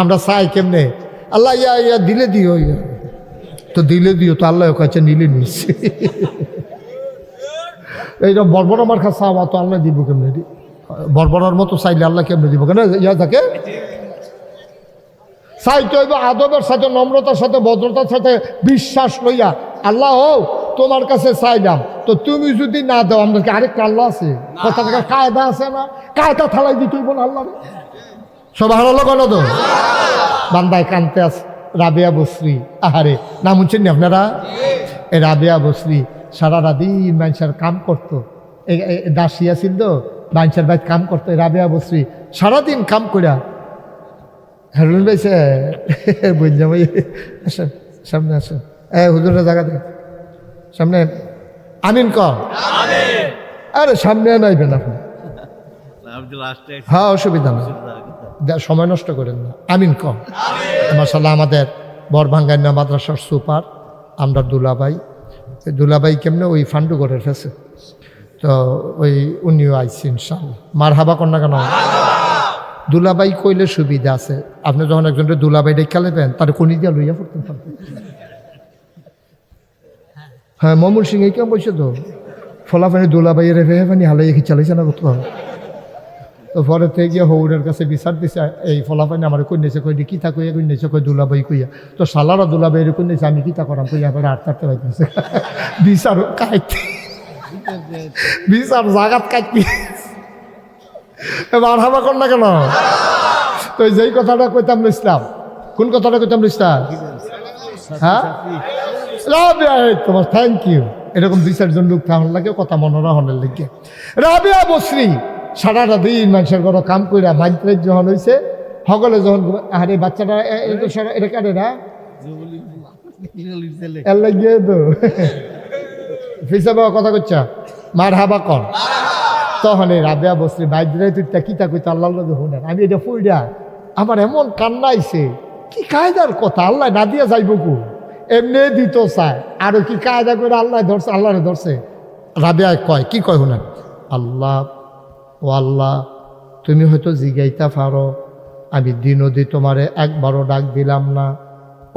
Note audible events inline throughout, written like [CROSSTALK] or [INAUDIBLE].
আমরা চাই কেমনে? আল্লাহ ইয়া ইয়া দিলে দিও ইয়া। তো দিলে দিও তো আল্লাহ কাছে নিলে নিস এইটা বর্বর আমার কাছে চাওয়া তো আল্লাহ দিব কেমনে? দি বর্বরার মতো চাইলে আল্লাহ কেমনে দিব? কেন ইয়া থাকে? চাইতে হইব আদবের সাথে নম্রতার সাথে ভদ্রতার সাথে বিশ্বাস লইয়া আল্লাহ হো তোমার কাছে চাইলাম। তো তুমি যদি না দাও আমাদেরকে আরেকটা আল্লাহ আছে। কথা কায়দা আছে না? কায়দা থালাই দিতে হইব না আল্লাহ সব হারালো কেন তো? বান্দায় কানতে আস রাবেয়া বসরি আহারে নাম শুনছেন নি আপনারা? এই রাবেয়া বসরি সারা রাদিন মানুষের কাম করতো। দাসিয়া ছিল তো? মানুষের বাইর কাম করতো রাবেয়া বসরি সারাদিন কাম করিয়া হারুন ভাইছে বুঝলাম আসেন সামনে আসেন। এ হুজুরের জায়গা দেখ সামনে। আমিন ক? আরে সামনে নাইবেন আপনি। হ্যাঁ অসুবিধা দে- সময় নষ্ট করেন না। আমিন কম। মাসাল্লাহ আমাদের বরভাঙ্গান্না মাদ্রাসার সুপার, আমরা দুলাবাই দুলাবাই কেমনে ওই ফান্ডুগড়ের ফেসে তো ওই উনিও আইসি ইনশাল্লাহ মার হাবা কন্যা কেন? দুলাবাই কইলে সুবিধা আছে। আপনি যখন একজন দুলাবাই ডেকা নেবেন, তার কোনি দিয়া লইয়া পড়তেন হ্যাঁ মমুল সিং এই কেমন বলছে তো? ফলাফানি দুলাবাই রেফে ফানি হালাই কি চালাইছে না কত তো পরে থেকে গিয়ে হৌরের কাছে বিচার দিছে, এই ফলাফানি আমার কই নিয়েছে কই কি তা কইয়া কই নিয়েছে কই দুলাবাই কইয়া? তো সালারা দুলাবাই কই নিয়েছে আমি কি তা করাম? কইয়া আবার আট চারটে পাইতেছে বিচার কাইতে [LAUGHS] বিচার জাগাত কাইতে [LAUGHS] এবার হাবা কর না কেন? তো যেই কথাটা কইতাম ইসলাম কোন কথাটা কইতাম ইসলাম হ্যাঁ? তোমার থ্যাংক ইউ এরকম দুই চারজন লোক থাকার লাগে কথা মনোরা হনের লাগে। রাবিয়া বসরি সারাটা দিন মানুষের ঘর কাম কইরা মাইন্ত্রের যখন হয়েছে সকলে যখন আরে বাচ্চাটা তো এটা কাটে না? তো। কথা করছা মার হাবা কর। তখন এই রাবিয়া বসরি তুই কিতা কইতা? আল্লাহ লগে শুনেন আমি এটা ফুইডা আমার এমন কান্না আইছে, কি কায়দার কথা? আল্লাহ না দিয়া যাইব কু? এমনি দিত চায়। আরও কি কায়দা করে আল্লাহ ধরছে? আল্লাহরে ধরছে। রাবিয়া কয়, কি কয় শুনেন আল্লাহ ও আল্লাহ, তুমি হয়তো জিগাইতা পারো। আমি দিনদি তোমারে একবারও ডাক দিলাম না।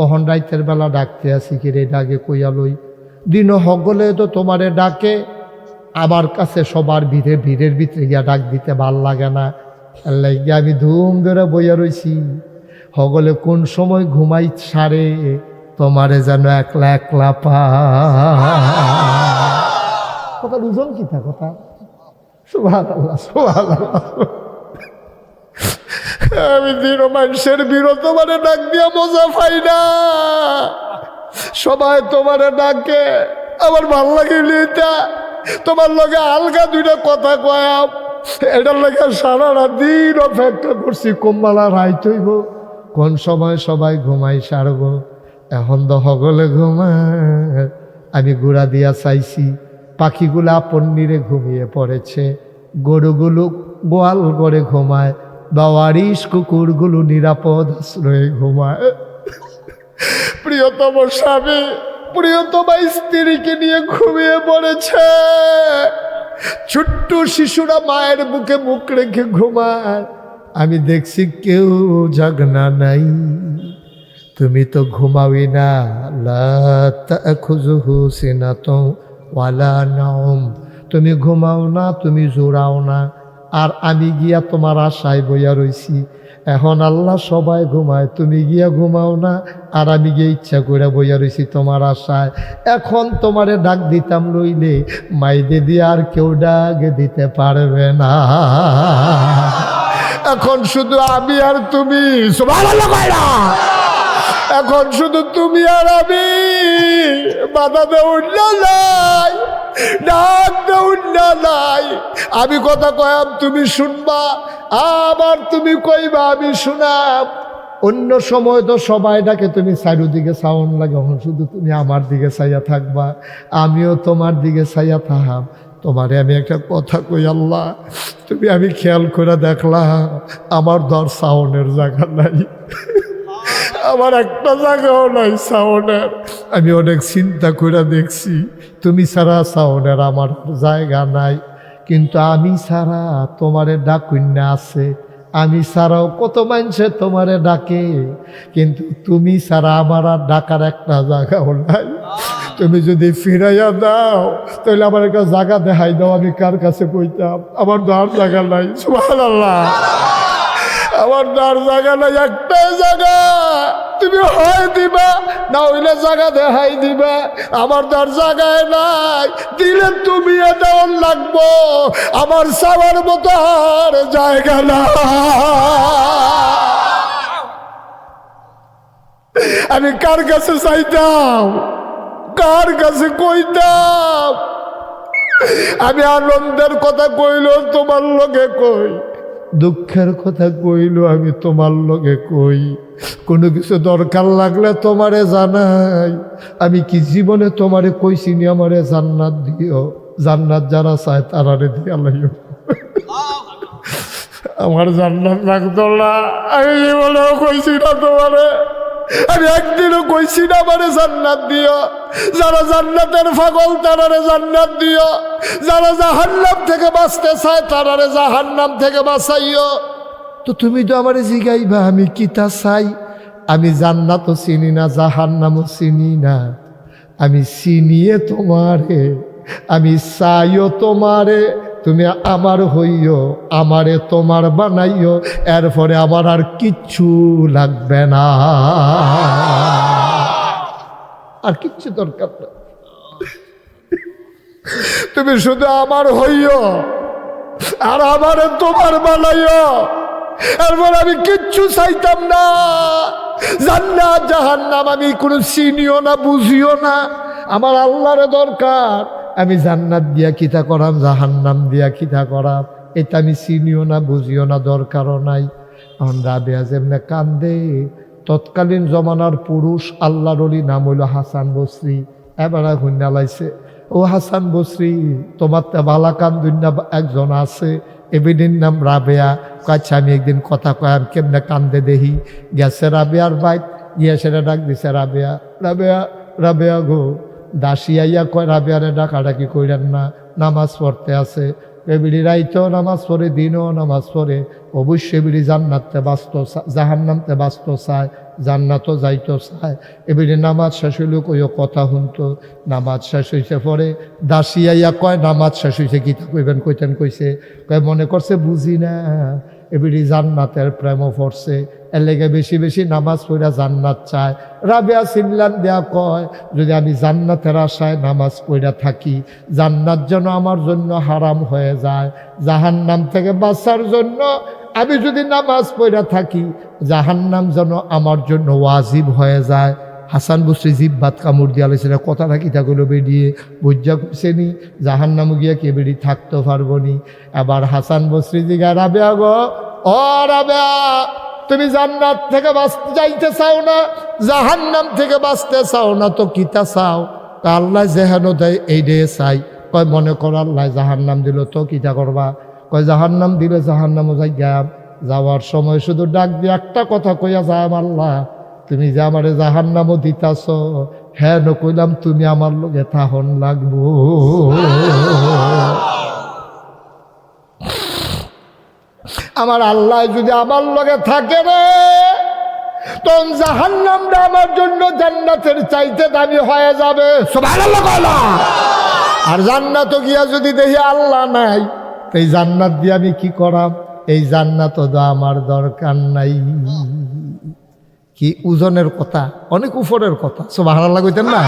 অহন রাইতের বেলা ডাকতে আসি কিরে ডাকে কইয়া লই। দিন হগলে তো তোমারে ডাকে। আমার কাছে সবার ভিড়ে ভিড়ের ভিতরে গিয়া ডাক দিতে ভালো লাগে না। আল্লাহ গিয়া আমি ধুম ধরে বইয়া রইছি। হগলে কোন সময় ঘুমাই সারে, তোমারে যেন একলা একলা পা কথা বুঝুন কি তা কথা? আমি দিন মানুষের বিরত মানে ডাক দিয়া মজা পাই না। সবাই তোমারে ডাকে, আমার ভালো লাগে লিতা তোমার লগে আলগা দুইটা কথা কয়াম এটার লাগে রাত দিন অপেক্ষা করছি, কোম্বালা রাই তৈব কোন সময় সবাই ঘুমাই সারব। এখন তো হগলে ঘুমায়, আমি গুড়া দিয়া চাইছি। পাখিগুলা পন্নিরে ঘুমিয়ে পড়েছে। গরুগুলো গোয়াল করে ঘুমায়। বাওয়ারিশ কুকুরগুলো নিরাপদ আশ্রয়ে ঘুমায়। প্রিয়তম স্বামী, প্রিয়তম স্ত্রীকে নিয়ে ঘুমিয়ে পড়েছে। ছোট্ট শিশুরা মায়ের বুকে মুখ রেখে ঘুমায়। আমি দেখছি কেউ জাগনা নাই। তুমি তো ঘুমাবি না। খুজুহু সিনাত ওয়ালা তুমি ঘুমাও না, তুমি জোড়াও না। আর আমি গিয়া তোমার আশায় বইয়া রইছি। এখন আল্লাহ সবাই ঘুমায়, তুমি গিয়া ঘুমাও না। আর আমি গিয়ে ইচ্ছা করে বইয়া রইছি তোমার আশায়। এখন তোমারে ডাক দিতাম রইলে, মাইদে দিয়ে আর কেউ ডাক দিতে পারবে না। এখন শুধু আমি আর তুমি এখন শুধু তুমি আর আমি। বাধা দেউন নাই, ডাক দেউন নাই। আমি কথা কয়াম, তুমি শুনবা, আবার তুমি কইবা, আমি শুনাম। অন্য সময় তো সবাই ডাকে, তুমি চারিদিকে সাউন্ড লাগে শুধু তুমি আমার দিকে চাইয়া থাকবা, আমিও তোমার দিকে চাইয়া থাকাম তোমারে আমি একটা কথা কই, আল্লাহ, তুমি আমি খেয়াল করে দেখলাম, আমার দর সাউনের জায়গা নাই। আমার একটা জায়গাও নাই সাউনের। আমি অনেক চিন্তা করে দেখছি, তুমি ছাড়া সাউনের আমার জায়গা নাই। কিন্তু আমি ছাড়া তোমারে ডাকুন্যা আছে। আমি ছাড়াও কত মানুষে তোমারে ডাকে। কিন্তু তুমি ছাড়া আমার আর ডাকার একটা জায়গাও নাই। তুমি যদি ফিরাইয়া দাও, তাহলে আমার একটা জায়গা দেখাই দাও, আমি কার কাছে কইতাম? আমার তো আর জায়গা নাই, সুবহানাল্লাহ। আমার দার জায়গা নাই, একটাই জায়গা। তুমি হয় দিবা, না হইলে জায়গা দেখাই দিবা। আমার দার জায়গায় নাই, দিলে তুমি দেওয়ার লাগবো। আমার সাবার মতো আর জায়গা না আমি কার কাছে চাইতাম? কার কাছে কইতাম? আমি আনন্দের কথা কইল তোমার লোকে কই দুঃখের কথা কইল, আমি তোমার লগে কই? কোনো কিছু দরকার লাগলে তোমারে জানাই। আমি কি জীবনে তোমারে কইছি নি আমারে জান্নাত দিও? জান্নাত যারা চায় তারারে দিয়া লাইও। আমার জান্নাত লাগতো না। আমি জীবনেও কইছি না তোমারে। আমি একদিনও কইছি না আমারে জান্নাত দিও। যারা জান্নাতের পাগল, তারারে জান্নাত দিও। যারা জাহান্নাম থেকে বাঁচতে চায়, তারারে জাহান্নাম থেকে বাঁচাইও। তো তুমি তো আমারে জিগাইবা, আমি কিতা চাই? আমি জান্নাতও চিনি না, জাহান্নামও চিনি না। আমি চিনিয়ে তোমারে, আমি চাইও তোমারে, তুমি আমার হইও, আমারে তোমার বানাইও, এরপরে আমার আর কিচ্ছু লাগবে না। আর কিচ্ছু দরকার না তুমি শুধু আমার হইও, আর আমারে তোমার বানাইও। এরপর আমি কিচ্ছু চাইতাম না। জান্নাত, জাহান্নাম, আমি কোনো চিনিও না, বুঝিও না। আমার আল্লাহরে দরকার, আমি জান্নাত দিয়া কিতা করাম, জাহান্নাম দিয়া কিতা করাম। এটা আমি চিনিও না, বুঝিও না, দরকারও নাই। এখন রাবেয়া যেমনে কান্দে তৎকালীন জমানার পুরুষ আল্লাহর অলি নাম হইল হাসান বসরি। এবারে হুন্যা লাইছে ও হাসান বসরি, তোমার তো বালাকান দুনিয়া একজন আছে, এবিডির নাম রাবেয়া। কাছে আমি একদিন কথা কয়াম কেমনে কান্দে দেহি গেছে রাবেয়ার বাইক গিয়ে সেটা ডাক দিছে রাবেয়া। রাবেয়া রাবেয়া গো। দাসিয়াইয়া কয়, রাবেয়ারে ডাকাডাকি কইরেন না, নামাজ পড়তে আছে। এবিড়ি রাইতেও নামাজ পড়ে, দিনও নামাজ পড়ে। অবশ্যই বিড়ি জান্নাতে বাস্ত জাহান্নামতে বাস্ত চায়, জান্নাতও যাইতো চায়। এবিড়ি নামাজ শেষ হইল কইও কথা শুনতো, নামাজ শেষ হইছে পরে দাসিয়াইয়া কয়, নামাজ শেষ হইছে গীতা কইবেন, কইতেন কইছে। কয়, মনে করছে বুঝি না। এবিড়ি জান্নাতের প্রেমও পড়ছে। এর লেগে বেশি বেশি নামাজ পড়া জান্নাত চায়। রাবেয়া সিনলান দেয়া কয়, যদি আমি জান্নাতের আশায় নামাজ পড়া থাকি, জান্নাত যেন আমার জন্য হারাম হয়ে যায়। জাহান্নাম থেকে বাঁচার জন্য আমি যদি নামাজ পড়া থাকি, জাহান্নাম যেন আমার জন্য ওয়াজিব হয়ে যায়। হাসান বসরি জিব্বাত কামড় দিয়া লেছে কথা থাকি থাকল বেরিয়ে বুঝা করছে নি, জাহান্নাম গিয়া কে বেরি থাকতে পারব নি। এবার হাসান বসরি দিঘা রাবেয়া গো, ও রাবেয়া, তুমি জান্নাত থেকে বাঁচতে যাইতে চাও না? জাহান্নাম থেকে বাঁচতে চাও না তো কিতা চাও? তা আল্লাহ যেহেন দেয়, এই ডে চাই। কয়, মনে কর আল্লাহ জাহান্নাম দিল তো কিতা করবা? কয়, জাহান্নাম দিলে জাহান্নামও যাই যাওয়ার সময় শুধু ডাক দিয়ে একটা কথা কইয়া যাম আল্লাহ। তুমি যে আমারে জাহান্নামও দিতাছ হ্যাঁ নকইলাম তুমি আমার লোকে থাহন লাগবো। আমার আল্লাহ যদি আমার লগে থাকে রে, তখন জাহান্নামটা আমার জন্য জান্নাতের চাইতে দামি হয়ে যাবে। আর জান্নাত গিয়া যদি দেখি আল্লাহ নাই এই জান্নাত দিয়ে আমি কি করাম? এই জান্নাত আমার দরকার নাই। কি ওজনের কথা, অনেক উপরের কথা সব ভাড়া লাগাইতেন না?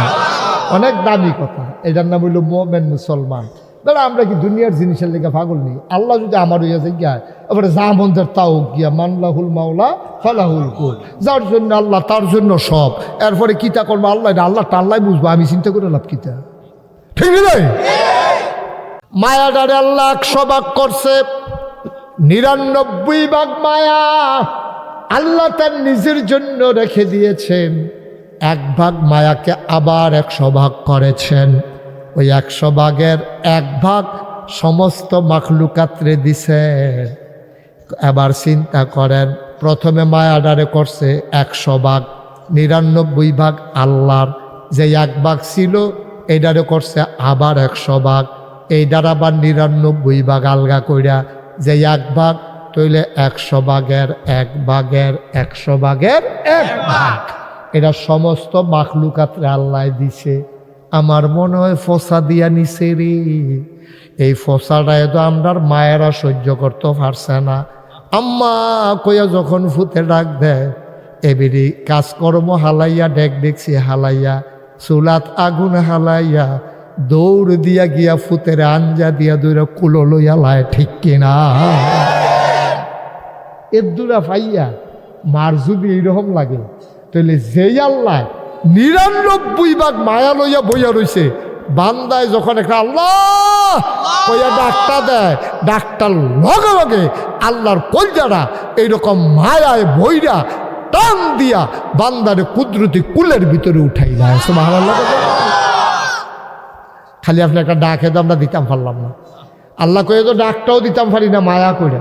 অনেক দামি কথা, এটার নাম হইল মোমেন মুসলমান। দাদা আমরা কি দুনিয়ার জিনিসের লেগে পাগল নেই? আল্লাহ যদি আমার হইয়া গিয়া এবারে যা মন্দের তাও গিয়া মানলাহুল মাওলা ফালাহুল কুল। যার জন্য আল্লাহ, তার জন্য সব। এরপরে কিতা করব? আল্লাহ আল্লাহ টাল্লাই বুঝব, আমি চিন্তা করে লাভ কিতা ঠিক মায়া ডারে আল্লাহ একশো ভাগ করছে, নিরানব্বই ভাগ মায়া। আল্লাহ তার নিজের জন্য রেখে দিয়েছেন। এক ভাগ মায়াকে আবার একশো ভাগ করেছেন। ওই একশো ভাগের এক ভাগ সমস্ত মাখলুকাত্রে দিছে এবার চিন্তা করেন, প্রথমে মায়াডারে করছে একশো ভাগ নিরানব্বই ভাগ আল্লাহর। যে এক ভাগ ছিল, এইডারে করছে আবার একশো ভাগ এইটার আবার নিরানব্বই ভাগ আলগা কইরা যে এক ভাগ তইলে একশো ভাগের এক ভাগের একশো ভাগের এক ভাগ। এটা সমস্ত মাখলুকাতরে আল্লাহ দিছে। আমার মনে হয় ফসা দিয়া নিছে রে। এই ফসাটায় তো আমরার মায়েরা সহ্য করতে পারছে না। আম্মা কইয়া যখন ফুতে ডাক দেয় এবেরি কাজকর্ম হালাইয়া, ডেক ডেকছি হালাইয়া, চুলাত আগুন হালাইয়া, দৌড় দিয়া গিয়া ফুতের আঞ্জা দিয়া দৌড়া কুলো লইয়া লায় ঠিক কিনা? এর দুরা ফাইয়া মার যদি এইরকম লাগে, তাহলে যেই আল্লাহ নিরানব্বই ভাগ মায়া লইয়া বইয়া রইছে, বান্দায় যখন একটা আল্লাহ কইয়া ডাক্তার দেয় ডাক্তার লগে লগে আল্লাহর কলজারা এইরকম মায়ায় বইরা টান দিয়া বান্দারে কুদরতি কুলের ভিতরে উঠাই দেয়। খালি আপনি একটা ডাকে তো আমরা দিতাম পারলাম না। আল্লাহ কয়ে তো ডাকটাও দিতাম পারি না, মায়া করে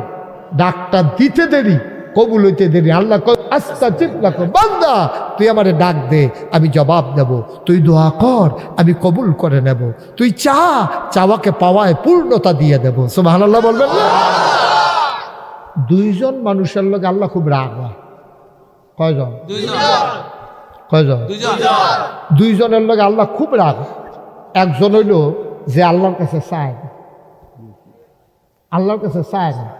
ডাকটা দিতে দেরি, কবুল হইতে দেরি। আল্লাহ আস্তা কর বান্দা, তুই আমারে ডাক দে, আমি জবাব দেব। তুই দোয়া কর, আমি কবুল করে নেব। তুই চা, চাওয়াকে পাওয়ায় পূর্ণতা দিয়ে দেব। সুবাহ আল্লাহ বলবেন দুইজন মানুষের লোক আল্লাহ খুব রাগ হয়। কয়জন? কয়জন? দুইজনের লোক আল্লাহ খুব রাগ একজন হইল যে আল্লাহর কাছে চায়। আল্লাহর কাছে চায় না।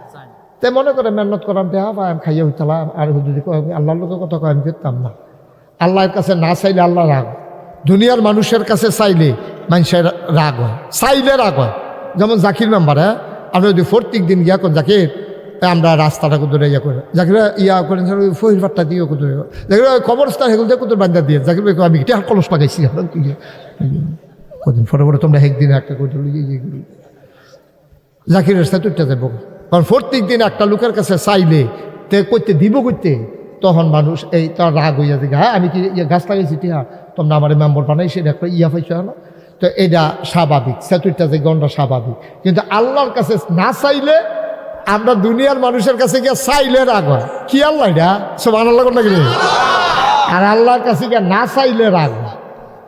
তে মনে করে মেহনত করাম দেহা বা আমি খাইয়া হইতালাম আর যদি আমি আল্লাহর লোকের কথা আমি করতাম না। আল্লাহর কাছে না চাইলে আল্লাহ রাগ দুনিয়ার মানুষের কাছে চাইলে মানুষের রাগ হয়। চাইলে রাগ হয়। যেমন জাকির মেম্বার হ্যাঁ? আমরা যদি প্রত্যেক দিন গিয়া কর, জাকির আমরা রাস্তাটা কুদরে ইয়া করে। জাকির ইয়া করেন ফহির পাট্টা দিয়ে কুদরে। জাকির কবরস্থান হেগুল দিয়ে কুদর বান্ধা দিয়ে। জাকির ভাই, আমি এটা কলস লাগাইছি কদিন পরে পরে তোমরা একদিন একটা করে ইয়ে করি জাকিরের সাথে যাব কারণ প্রত্যেক দিন একটা লোকের কাছে চাইলে তে করতে, দিব করতে, তখন মানুষ এই তার রাগ হইয়া থাকে হ্যাঁ আমি কি ইয়ে গাছ লাগাইছি টিহা তোমরা আমার মেম্বার বানাইছি, এটা একটা ইয়া পাইছো না তো এটা স্বাভাবিক, সেতুরটা যে গন্ডা স্বাভাবিক। কিন্তু আল্লাহর কাছে না চাইলে আমরা দুনিয়ার মানুষের কাছে গিয়ে চাইলে রাগ হয়। কি আল্লাহ এটা? সব আল্লাহ নাকি? আর আল্লাহর কাছে গিয়ে না চাইলে রাগ হয়।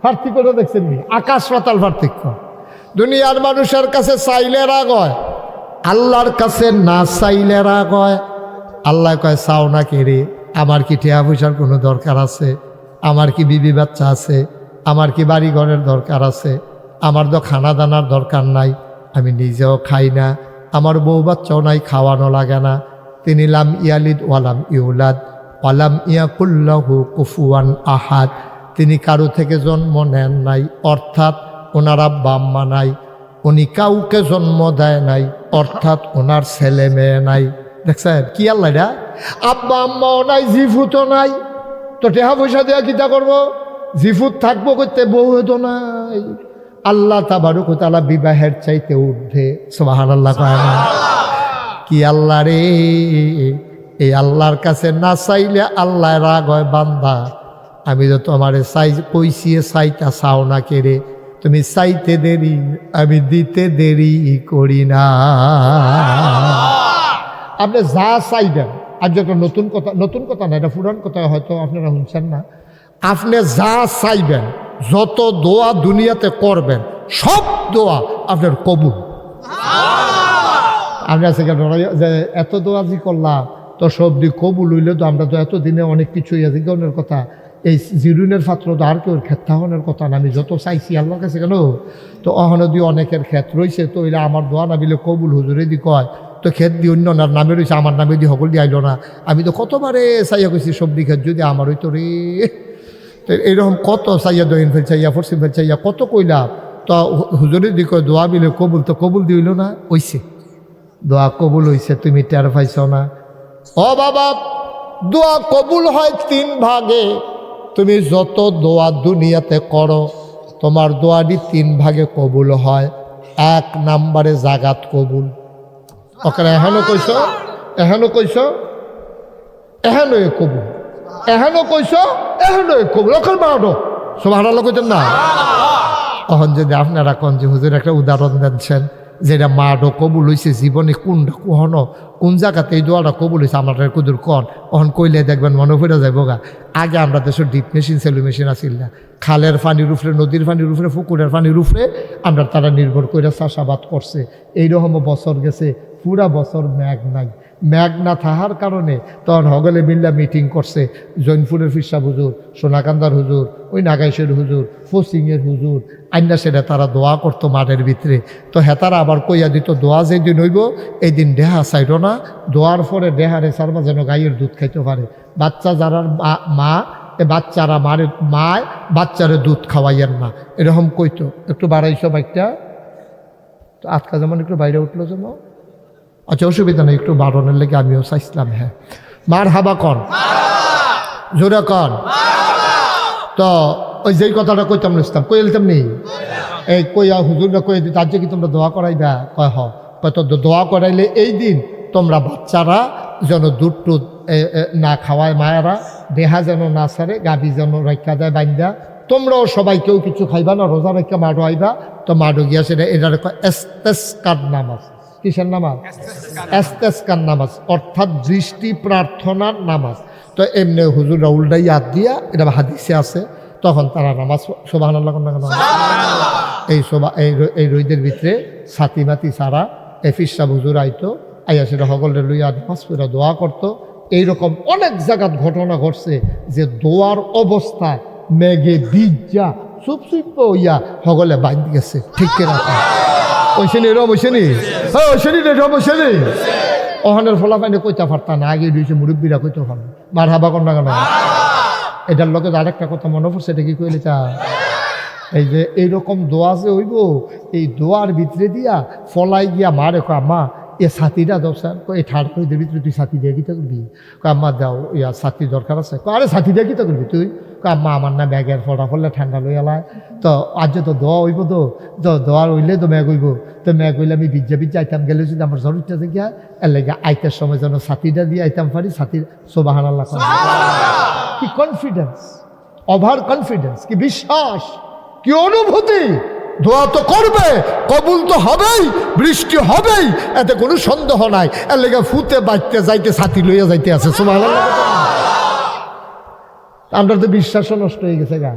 পার্থক্যটা দেখছেন আকাশ পাতাল পার্থক্য। দুনিয়ার মানুষের কাছে চাইলে রাগ হয়। আল্লাহর কাছে না চাইলে রাগ হয়। আল্লাহ কয়, চাও না রে? আমার কি টিয়া পয়সার কোনো দরকার আছে? আমার কি বিবি বাচ্চা আছে? আমার কি বাড়ি ঘরের দরকার আছে? আমার তো খানা দানার দরকার নাই। আমি নিজেও খাই না। আমার বউ বাচ্চাও নাই, খাওয়ানো লাগে না। তিনি লাম ইয়ালিদ ওয়ালাম ইউলাদ ওয়ালাম ইয়া ইয়াকুল্লাহু কুফুয়ান আহাদ। তিনি কারও থেকে জন্ম নেন নাই, অর্থাৎ ওনার আব্বা আম্মা নাই। উনি কাউকে জন্ম দেয় নাই অর্থাৎ ওনার ছেলে মেয়ে নাই। দেখছেন কি আল্লাহ এটা আব্বা আম্মাও নাই জিফুতও নাই। তো টেহা পয়সা দেওয়া কিতা করব? জিফুত থাকব করতে বউ হতো নাই। আল্লাহ তাবারুক তালা বিবাহের চাইতে উঠবে সোবাহান আল্লাহ কি আল্লাহ রে? এই আল্লাহর কাছে না চাইলে আল্লাহ রাগ হয় বান্দা। আমি তো তোমারে চাই কইসিয়ে চাইতা চাও না কেড়ে তুমি চাইতে দেরি আমি দিতে দেরি করি না। আপনি যা চাইবেন আজ একটা নতুন কথা নতুন কথা না এটা পুরান কথা হয়তো আপনারা শুনছেন না। আপনি যা চাইবেন যত দোয়া দুনিয়াতে করবেন সব দোয়া আপনার কবুল। আমরা সেখানে যে এত দোয়া যে করলাম তো সব দিক কবুল হইলে তো আমরা তো এতদিনে অনেক কিছু ইয়াজিগণের কথা? এই জিরুনের পাত্র তো আর কেউ ক্ষেত্রাহনের কথা না, আমি যত চাইছি আল্লাহর কাছে কেন তো অহনে দিয়ে অনেকের ক্ষেত রয়েছে তো এরা আমার দোয়া না বিলে কবুল হুজুরে দি কয়, তো ক্ষেত দিয়ে অন্য নার নামে রয়েছে আমার নামে দিয়ে সকল দিয়ে আইলো না। আমি তো কতবারে চাইয়া কইছি সবজি ক্ষেত যদি আমার হইতো রে। তো এইরকম কত চাইয়া দহিন ফেল চাইয়া ফরসিম ফেল চাইয়া, কত কইলাম তো হুজুরে দি কয়, দোয়া বিলে কবুল, তো কবুল দিইল না ওইছে দোয়া কবুল হইছে, তুমি টের পাইছ না। ও বাবা, দোয়া কবুল হয় তিন ভাগে। তুমি যত দোয়া দুনিয়াতে করো তোমার দোয়াটি তিন ভাগে কবুল হয়। এক নাম্বারে জাগাত কবুল। ওখানে এহেনো কইছ? এহেনো কইছ? এহেনো এ কবুল। এহেনো কইছ? এহেনো এ কবুল। ওখানে বাড়ো সব হারালো কইতেন না? তখন যদি আপনারা কন যে হুজুর একটা উদাহরণ দিচ্ছেন যেটা মাডো কবুল হয়েছে জীবনে কোনটা কোহনো, কোন জায়গাতে এই দোয়াটা কবুল হয়েছে আমরা কুদুর কন। অহন কইলে দেখবেন মনে ফিরে যাইব গা আগে আমরা দেশের ডিপ মেশিন সেলু মেশিন আসিল না। খালের পানির উপরে নদীর পানির উপরে পুকুরের পানির উপরে আমরা তারা নির্ভর করে চাষাবাদ করছে। এইরকম বছর গেছে, পুরা বছর ম্যাগ নাই। ম্যাগ না থাকার কারণে তখন হগলে মিল্লা মিটিং করছে, জৈনপুরের ফিরসা হুজুর, সোনাকান্দার হুজুর, ওই নাগাইশের হুজুর, ফসিংয়ের হুজুর, আইনা সেটা তারা দোয়া করতো মাঠের ভিতরে। তো হেতারা আবার কইয়া দিত, দোয়া যেদিন হইব এই দিন দেহা চাইল না। দোয়ার পরে দেহারে সারবা যেন গাইয়ের দুধ খাইতে পারে। বাচ্চা যারা মা- এ বাচ্চারা মারে, মায়, বাচ্চারে দুধ খাওয়াইয়েন না। এরকম কইতো। একটু বাড়াইছো বাইকটা। তো আজকা যেমন একটু বাইরে উঠল যেমন। আচ্ছা অসুবিধা নেই, একটু বাড়ানোর লেগে আমিও চাইছিলাম হ্যাঁ। মার হাবা কন জোরে কন তো, ওই যেই কথাটা কইতাম ইসলাম কই এলতাম নেই এই কইয়া হুজুররা কই দিত আজকে কি তোমরা দোয়া করাইবা? কয়, হ। কয়, তো দোয়া করাইলে এই দিন তোমরা বাচ্চারা যেন দুধ টুধ না খাওয়ায় মায়েরা, দেহা যেন না সারে গাবি যেন রক্ষা দেয়, বাইন্দা। তোমরাও সবাই কেউ কিছু খাইবা না, রোজা রক্ষা মাডো আইবা তো মাডো গিয়া সেটা এটার এস্তেস্কার নামাজ কিসের নামাজ? এস্তেস্কার নামাজ অর্থাৎ দৃষ্টি প্রার্থনার নামাজ। তো এমনি হুজুররা উল্টাই হাত দিয়া এটা হাদিসে আছে তখন তারা নামাজ সোবাহ এই সোবা এই এই রইদের ভিতরে ছাতি মাতি সারা এফিসা হুজুর আইতো আইয়া সেটা সকলে লইয়া নামাজ পড়া দোয়া করতো। এইরকম অনেক জায়গাত ঘটনা ঘটছে যে দোয়ার অবস্থায় মেঘে বীজা চুপ চুপ হইয়া সকলে বাইন্ধ গেছে। ঠিক কিনা? ওইসে নি রম ওইসে নি হ্যাঁ ওইসে নি রে রম ওইসে নি ওখানের ফলাফাইনে কইতা পারতা না আগে দিয়েছে মুরব্বীরা কইতে পারো মার হাবা না কেন? এটার লোকে আরেকটা কথা মনে পড়ছে, এটা কি কইলে চা এই যে এইরকম দোয়া যে হইব, এই দোয়ার ভিতরে দিয়া ফলাই গিয়া মা রেখো আম্মা, এ ছাতিটা দাও, স্যার। এই ঠাড় করে দিবি, তুই ছাতি দিয়ে কিতা করবি? আম্মা, দাও, ইয়া ছাতি দরকার আছে। কয়, আরে, ছাতি দিয়ে কিতা করবি তুই? আম্মা আমার না ব্যাগের ফটা ফলে ঠান্ডা লই। এলায় তো আজ তো দোয়া হইব তো তো দোয়ার হইলে তো ম্যাগ হইব। তো ম্যাগ হইলে আমি বিজ্জা বিজ্জা আইতাম গেলে যদি আমার জরুরটা থেকে এর লেগে আইতার সময় যেন ছাতিটা দিয়ে আইতাম পারি ছাতির সোবাহান আল্লাহ কি কনফিডেন্স ওভার কনফিডেন্স কি বিশ্বাস? কি অনুভূতি? দোয়া তো করবে কবুল তো হবেই বৃষ্টি হবেই এতে কোনো সন্দেহ নাই। এর লেগে ফুতে বাঁচতে যাইতে ছাতি লইয়া যাইতে আছে সুবহানাল্লাহ। আমরা তো বিশ্বাসও নষ্ট হয়ে গেছে গা।